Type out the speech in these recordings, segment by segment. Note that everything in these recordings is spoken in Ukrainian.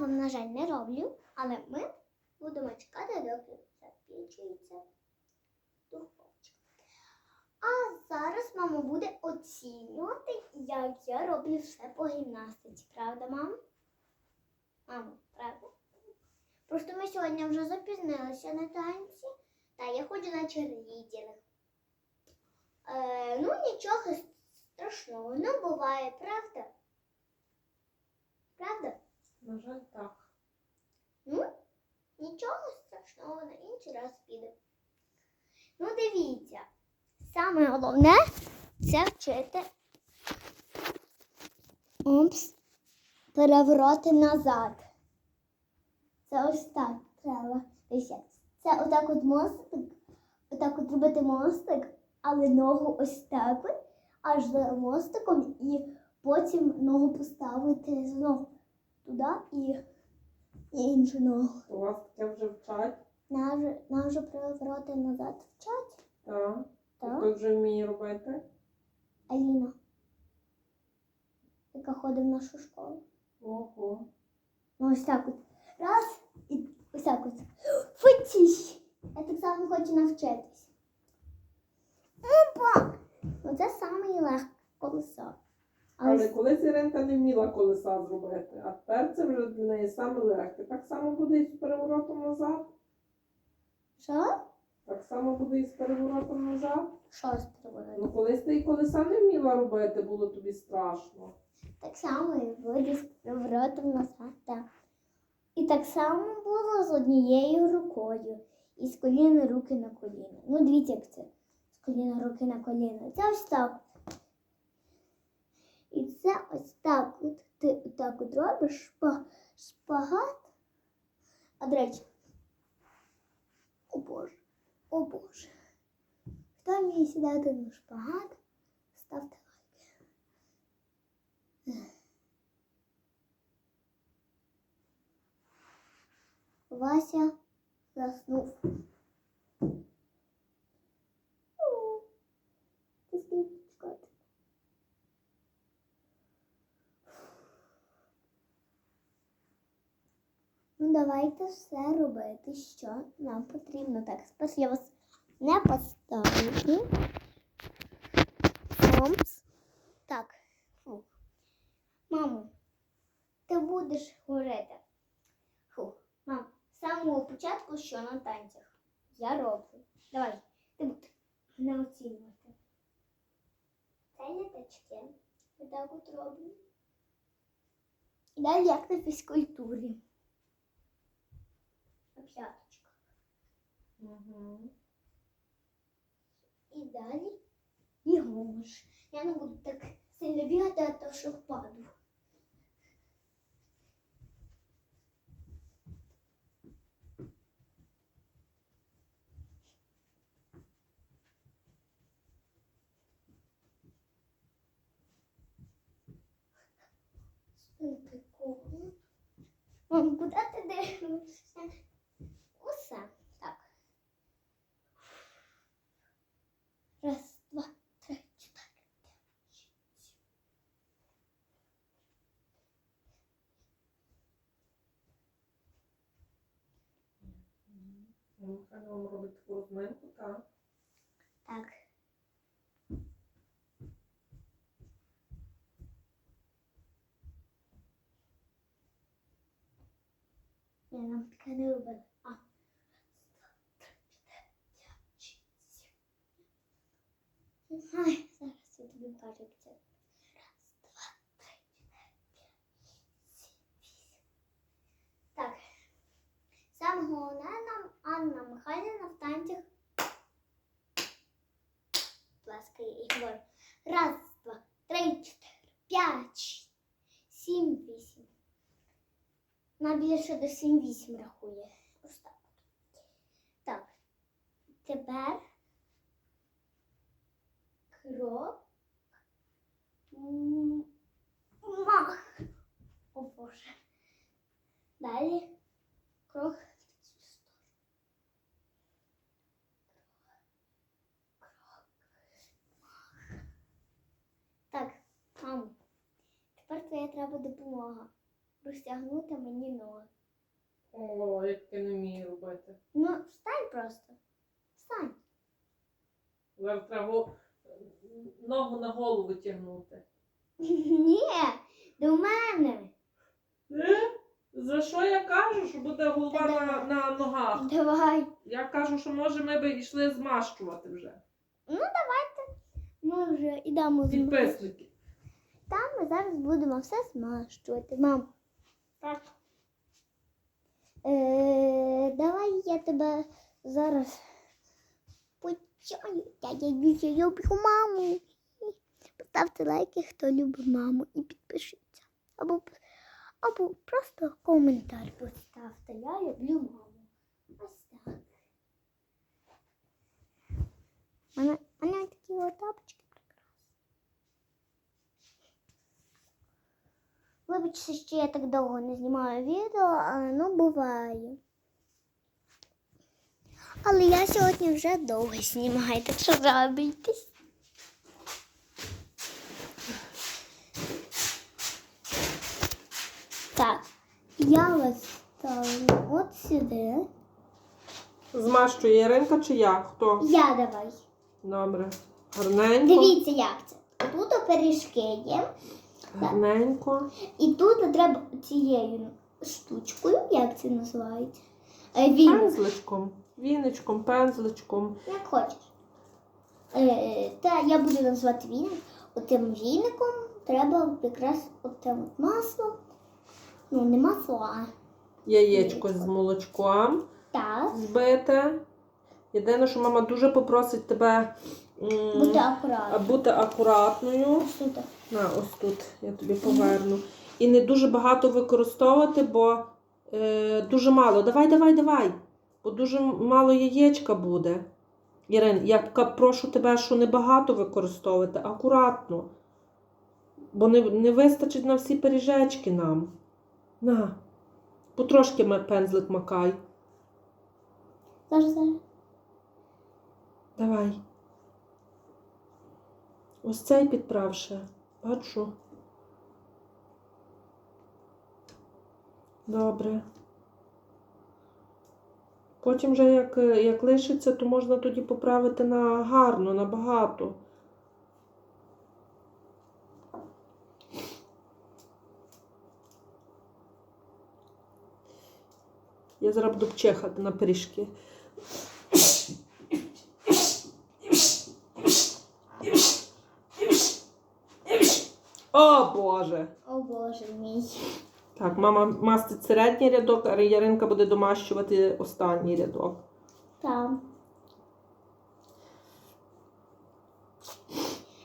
вам, на жаль, не роблю, але ми будемо чекати, доки запічується духовочка. А зараз мама буде оцінювати, як я роблю все по гімнастиці. Правда, мам? Мамо, правда? Просто ми сьогодні вже запізнилися на танці, та я ходжу на черлідінг. Е, ну, нічого страшного, ну буває, правда? Правда? На жаль, так. Ну, нічого страшного, на інший раз піде. Ну, дивіться, саме головне це вчити Упс, перевороти назад. Це ось так треба. Це отак от мостик, отак от робити мостик, але ногу ось так от, аж за мостиком, і потім ногу поставити знову туди і, і іншу ногу. У вас таке вже вчать, Нам вже, нам вже перевороти назад вчать, так? так? Хто вже вміє робити? Аліна, яка ходить в нашу школу. Ого. Ну, ось так от. Раз і ось так от. Футіш! Я так само хочу навчитись. Опа! Оце саме легке колесо. Але колись Іринка не вміла колеса зробити, а тепер це вже для неї саме легке. Так само буде і з переворотом назад. що? Так само буде і з переворотом назад. Що з переворотом? Ну колись ти і колеса не вміла робити, було тобі страшно. Так само і буде з переворотом назад. Так. І так само було з однією рукою. І з коліна руки на коліна. Ну, дивіться, як це. З коліна руки на коліна. Це ось так. І це ось так. От ти отак от робиш шпа, шпагат. А до речі, о Боже, о Боже. Хто вміє сідати на шпагат, ставте лайк. Вася заснув. О, Ти скільки чекати? Давайте все робити, що нам потрібно. Так, спас я вас не поставлю. Опс. Так. Фу. Мамо, ти будеш говорити. Фу. Мам, з самого початку, що на танцях. Я роблю. Давай, ти будеш не оцінювати. Це літачки. Я так от роблю. І далі як на фізкультурі. На п'яточках. Угу. І далі бігу. Я не буду так сильно бігати, а то що впаду. Ой, прикольно. Мам, куди ти дивишся? Усе. Так. Раз, два, три, чотири, п'ять, шість, сім. Ну, хай вам робить таку розминку, так. Так. Я нам така не робила. А. Раз, два, три, чотири, п'ять, шість, сім. Ай, зараз я тобі кажу, як це. Раз, два, три, чотири, п'ять, шість, сім, вісім. Так. Саме головне нам Анна Михайлівна в танцях говорю. Раз, два, три, чотири, п'ять, сім, вісім. Найбільше до сім вісім рахує. Ось так. Так. Тепер крок. м, Мах. О Боже. Далі крок. в цю сторону. Так, мамо, тепер твоя треба допомога. Розтягнути мені ноги. О, як я не вмію робити. Ну, встань просто. Встань. Зараз треба ногу на голову тягнути. Ні, до мене. Е? За що я кажу, що буде голова Та на, давай. на ногах? Давай. Я кажу, що може ми би йшли змащувати вже. Ми вже йдемо з Підписники. Там ми зараз будемо все змащувати. Мам, Так. е, давай я тебе зараз почаю. Я, я дуже люблю маму. Поставте лайки, хто любить маму, і підпишіться. Або, або просто коментар поставте. Я люблю маму. Ось так. У мене, мене такі тапочки Вибачте, що я так довго не знімаю відео, але ну буває. Але я сьогодні вже довго знімаю, так що забійтесь. Так, я вас ставлю от сюди. Змащує Яринка чи я? Хто? Я давай. Добре. Гарненько. Дивіться, як це. Тут пиріжки є. Гарненько. І тут треба цією штучкою, як це називається? Е, Він, Пензличком. Віничком, пензличком. як хочеш. Е, та я буду називати він. Отим віником треба якраз отим от масло. Ну, не масло, а Яєчко з молочком так. збите. Єдине, що мама дуже попросить тебе м, Бути а, акуратно. бути акуратною. Ось тут. На, ось тут я тобі поверну. І не дуже багато використовувати, бо е, дуже мало. Давай, давай, давай. Бо дуже мало яєчка буде. Ірин, я ка- прошу тебе, що не багато використовувати, акуратно. Бо не, не вистачить на всі пиріжечки нам. На. Потрошки ме- пензлик макай. Зараз, зараз. Давай. Ось цей підправ ще. Бачу. Добре. Потім вже як, як лишиться, то можна тоді поправити на гарно, на багато. Я зараз буду чехати на пиріжки. О Боже! О Боже мій. Так, мама мастить середній рядок, а Яринка буде домащувати останній рядок. Там.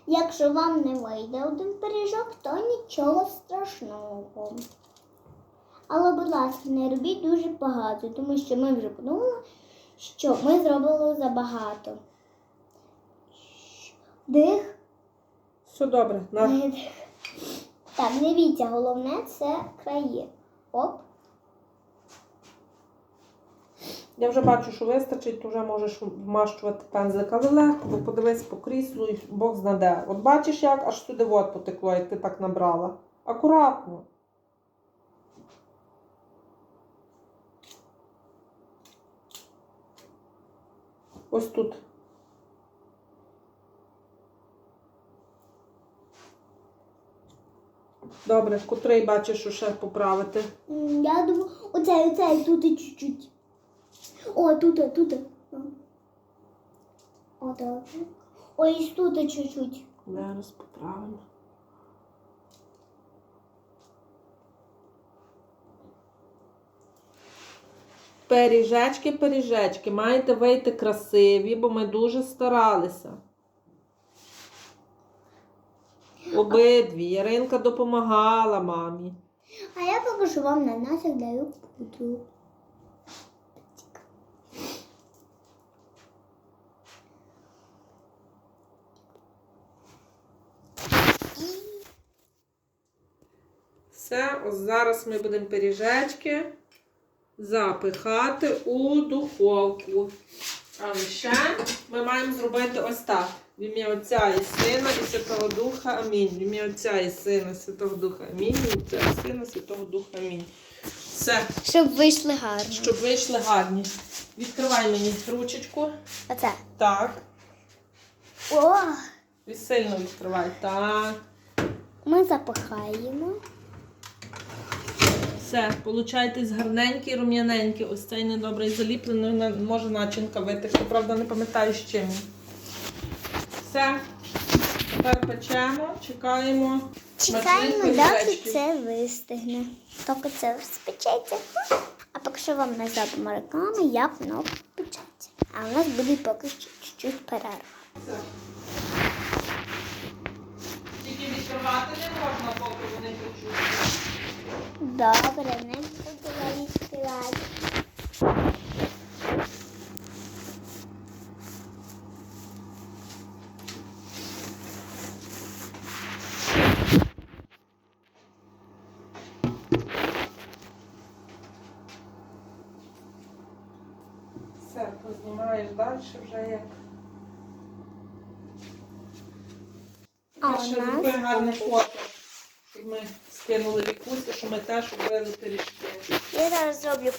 Якщо вам не вийде один пиріжок, то нічого страшного. Але, будь ласка, не робіть дуже багато, тому що ми вже подумали, що ми зробили забагато. Дих, Все добре. На. Так, дивіться, головне це краї. Оп. Я вже бачу, що вистачить, то вже можеш вмащувати пензлик, але легко, бо подивись по кріслу і Бог знаде. От бачиш, як аж сюди вод потекло, як ти так набрала. Акуратно. Ось тут. Добре, котрий бачиш, що ще поправити. М, Я думаю, оцей, оцей, тут і чуть-чуть. О, тут, тут. О, так. Ой, і тут і чуть-чуть. Зараз поправимо. Пиріжечки, пиріжечки, маєте вийти красиві, бо ми дуже старалися. Обидві. Яринка допомагала мамі. А я покажу вам на нас, як даю пудру. Все, ось зараз ми будемо пиріжечки запихати у духовку. Але ще ми маємо зробити ось так. В ім'я Отця і Сина і Святого Духа. Амінь. В ім'я Отця і Сина, Святого Духа. Амінь. В ім'я Отця і Сина, Святого Духа. Амінь. Все, Щоб вийшли гарно. щоб вийшли гарні. Відкривай мені ручечку. Оце. Так. О! І сильно відкривай. Так. Ми запихаємо. Все, получайтесь гарненькі, рум'яненькі. Ось цей недобрий заліплений, на- може начинка витекти. Правда, не пам'ятаю з чим. Все. Тепер печемо, чекаємо. Чекаємо, доки це вистигне. Доки це спечеться. А поки що вам не зробимо реклами, як воно печеться. А у нас буде поки що чуть-чуть перерва. Тільки відкривати не можна, поки вони печуть. Добре, не буду я відкривати. Все, познімаєш далі вже як. А у нас гарне фото, ми скинули вікуся, що ми теж робили пиріжки. я зараз зроблю